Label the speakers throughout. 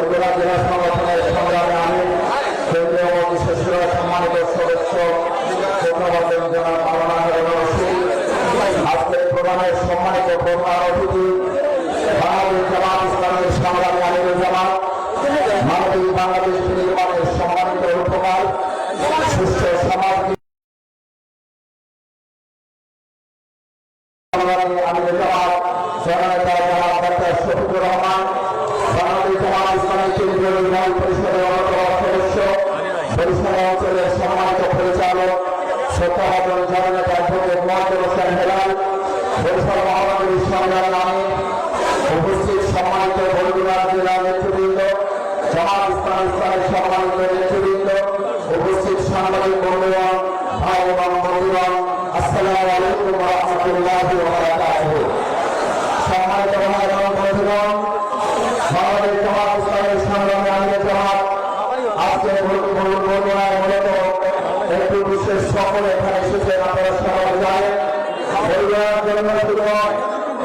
Speaker 1: বগুড়া জেলা সংগঠনের সংগ্রামে আমি কেন্দ্রীয় মন্ত্রী শিশুরা সম্মানিত সদস্য ধন্যবাদ জনাব মাওলানা আজকের প্রধানের সম্মানিত প্রধান বাংলাদেশ সম্মানিত সমাজ জামাত ইসলামী কেন্দ্রীয় নির্বাহী পরিষদের অন্যতম সদস্য অঞ্চলের সম্মানিত পরিচালক সত্যভাজন জননেতা হেলাল আজকে বরগুনায় মূলত একটু বিশেষ সকল এখানে এসেছে আপনারা সবাই জানেন। বরগুনার জন্য শুধু নয়,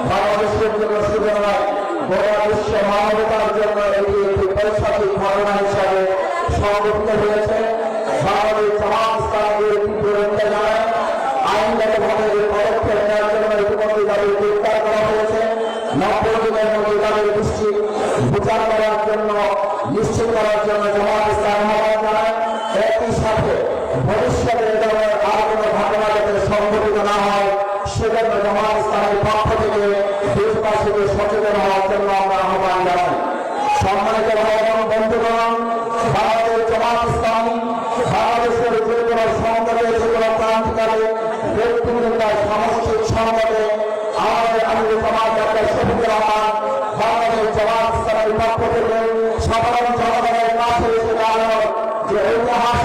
Speaker 1: বাংলাদেশের জন্য শুধু নয় গোটা বিশ্ব মানবতার জন্য এটি একটি বৈশাখী ঘটনা হিসাবে সংগঠিত হয়েছে। বাংলাদেশ ইসলামের তীব্র নিন্দা জানায় আইনগতভাবে এই পদক্ষেপ নেওয়ার জন্য ইতিমধ্যে তাদের গ্রেপ্তার করা হয়েছে। নব্বই দিনের মধ্যে তাদের দৃষ্টি বিচার করার জন্য নিশ্চিত করার জন্য জামাত ইসলাম আহ্বান জানায় একই সাথে ভবিষ্যতে এ ধরনের আর কোনো ঘটনা যাতে সংঘটিত না হয় সেজন্য জামাত ইসলামের পক্ষ থেকে দেশবাসীকে সচেতন হওয়ার জন্য আমরা আহ্বান জানাই। সম্মানিত ভাই এবং বন্ধুগণ, ভারতের জামাত ইসলামী বাংলাদেশের যে কোনো সংকটে যে কোনো ক্রান্তিকালে ব্যক্তিগতার সামষ্টিক সংকটে আমাদের আমি Jamaat doctor Shafiqur Rahman E aí o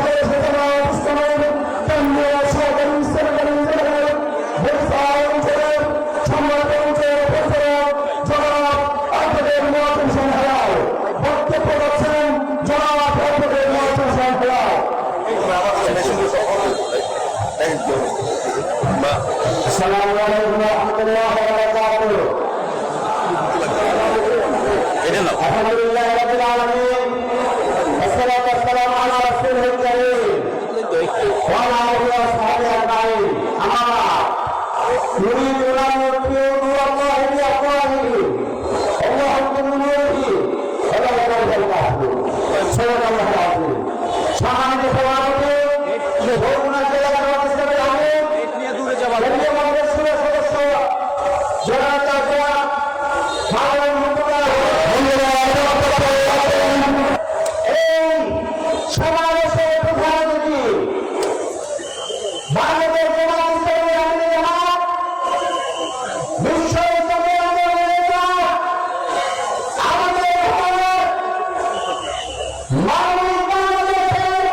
Speaker 1: Bangladesh Bangladesh Jamaat Islami আমির জামাত বিশ্ব ইসলামী আন্দোলনের নেতা আমাদের মানবিক বাংলাদেশের